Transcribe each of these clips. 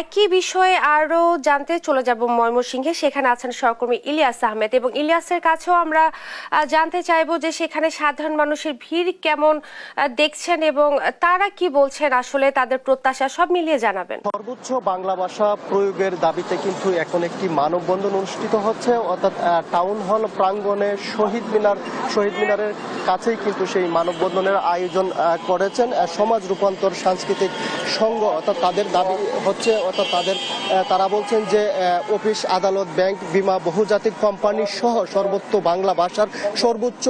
একই বিষয়ে আরও জানতে চলে যাব ময়মনসিংহে। সেখানে আছেন সহকর্মী ইলিয়াস আহমেদ এবং ইলিয়াসের কাছেও আমরা জানতে চাইব যে সেখানে সাধারণ মানুষের ভিড় কেমন দেখছেন এবং তারা কি বলছেন আসলে তাদের প্রত্যাশা সব মিলিয়ে জানাবেন। সর্বোচ্চ বাংলা ভাষা প্রয়োগের দাবিতে কিন্তু এখন একটি মানববন্ধন অনুষ্ঠিত হচ্ছে, অর্থাৎ টাউন হল প্রাঙ্গণে শহীদ মিনার, শহীদ মিনারের কাছেই কিন্তু সেই মানববন্ধনের আয়োজন করেছেন। সমাজ রূপান্তর সাংস্কৃতিক সংঘ, অর্থাৎ তাদের দাবি হচ্ছে অর্থাৎ তাদের তারা বলছেন যে অফিস আদালত, ব্যাংক, বিমা, বহুজাতিক কোম্পানি সহ সর্বোচ্চ বাংলা ভাষার সর্বোচ্চ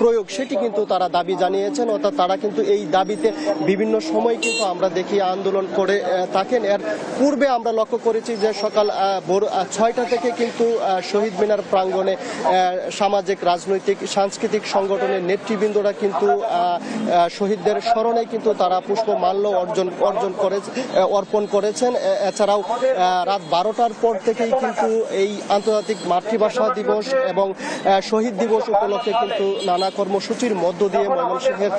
প্রয়োগ, সেটি কিন্তু তারা দাবি জানিয়েছেন। অর্থাৎ তারা কিন্তু এই দাবিতে বিভিন্ন সময় কিন্তু আমরা দেখি আন্দোলন করে থাকেন। এর পূর্বে আমরা লক্ষ্য করেছি যে সকাল ভোর ছয়টা থেকে কিন্তু শহীদ মিনার প্রাঙ্গণে সামাজিক, রাজনৈতিক, সাংস্কৃতিক সংগঠনের নেতৃবৃন্দরা কিন্তু শহীদদের স্মরণে কিন্তু তারা পুষ্পমাল্য অর্জন অর্জন করে অর্পণ করেছেন এছাড়াও রাত বারোটার পর থেকেই কিন্তু এই আন্তর্জাতিক মাতৃভাষা দিবস এবং শহীদ দিবস উপলক্ষে কিন্তু নানা কর্মসূচির মধ্য দিয়ে ময়মনসিংহের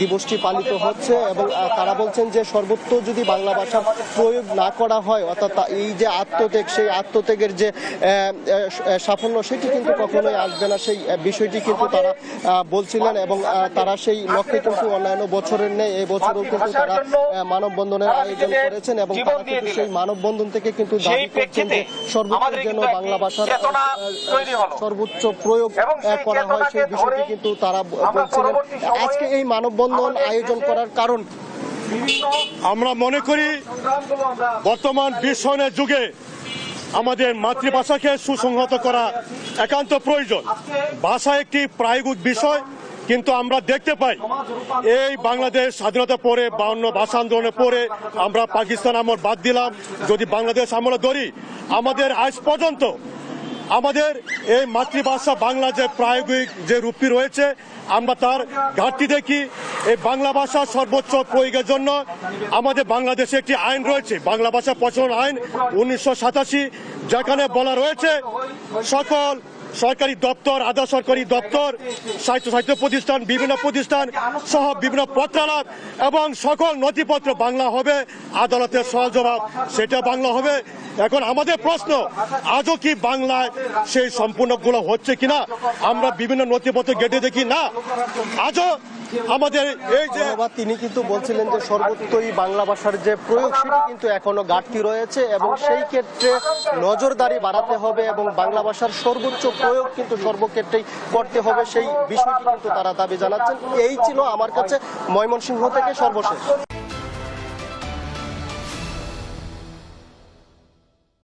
দিবসটি পালিত হচ্ছে এবং তারা বলছেন যে সর্বত্র যদি বাংলা ভাষার প্রয়োগ না করা হয়, অর্থাৎ এই যে আত্মত্যাগ, সেই আত্মত্যাগের যে সাফল্য, সেটি কিন্তু কখনোই আসবে না। সেই বিষয়টি কিন্তু তারা বলছিলেন এবং তারা সেই লক্ষ্যে কিন্তু অন্যান্য বছরের নেই এই বছরও কিন্তু তারা মানববন্ধনের আয়োজন করেছেন এবং তারা কিন্তু দিলেন। সেই মানববন্ধন থেকে কিন্তু সেই দাবি করছেন যে প্রেক্ষিতে সর্বোচ্চ আমাদের যেন কিন্তু বাংলা ভাষার চেতনা তৈরি হলো। সর্বোচ্চ প্রয়োগ এবং সেই করা হয় সেই চেতনাকে বিষয়টি কিন্তু তারা আমরা বলছিলেন আজকে এই মানববন্ধন আয়োজন করার কারণ আমরা মনে করি বর্তমান বিশ্বায়নের যুগে আমাদের মাতৃভাষাকে সুসংহত করা একান্ত প্রয়োজন ভাষা একটি প্রায়োগিক বিষয় কিন্তু আমরা দেখতে পাই, এই বাংলাদেশ স্বাধীনতা পরে বাউন্ন ভাষা আন্দোলনের পরে আমরা পাকিস্তান আমল বাদ দিলাম। যদি বাংলাদেশ আমলে ধরি, আমাদের আজ পর্যন্ত আমাদের এই মাতৃভাষা বাংলা যে প্রায়োগিক যে রূপটি রয়েছে, আমরা তার ঘাটতি দেখি। এই বাংলা ভাষা সর্বোচ্চ প্রয়োগের জন্য আমাদের বাংলাদেশে একটি আইন রয়েছে, বাংলা ভাষা প্রচলন আইন উনিশশো সাতাশি, যেখানে বলা রয়েছে, সকল সরকারি দপ্তর, আধা সরকারি দপ্তর সাহিত্য সাহিত্য প্রতিষ্ঠান, বিভিন্ন প্রতিষ্ঠান সহ বিভিন্ন পত্রালাপ এবং সকল নথিপত্র বাংলা হবে। আদালতের সহজবাব সেটা বাংলা হবে। এখন আমাদের প্রশ্ন, আজও কি বাংলায় সেই সম্পূর্ণগুলো হচ্ছে কিনা? আমরা বিভিন্ন নথিপত্র গেটে দেখি, না। আজও আমাদের এই যে তিনি কিন্তু বলছিলেন যে সর্বত্রই বাংলা ভাষার যে প্রয়োগ, সেটা কিন্তু এখনও ঘাটতি রয়েছে এবং সেই ক্ষেত্রে নজরদারি বাড়াতে হবে এবং বাংলা ভাষার সর্বোচ্চ প্রয়োগ কিন্তু সর্বক্ষেত্রেই করতে হবে। সেই বিষয়টি কিন্তু তারা দাবি জানাচ্ছেন। এই ছিল আমার কাছে ময়মনসিংহ থেকে সর্বশেষ।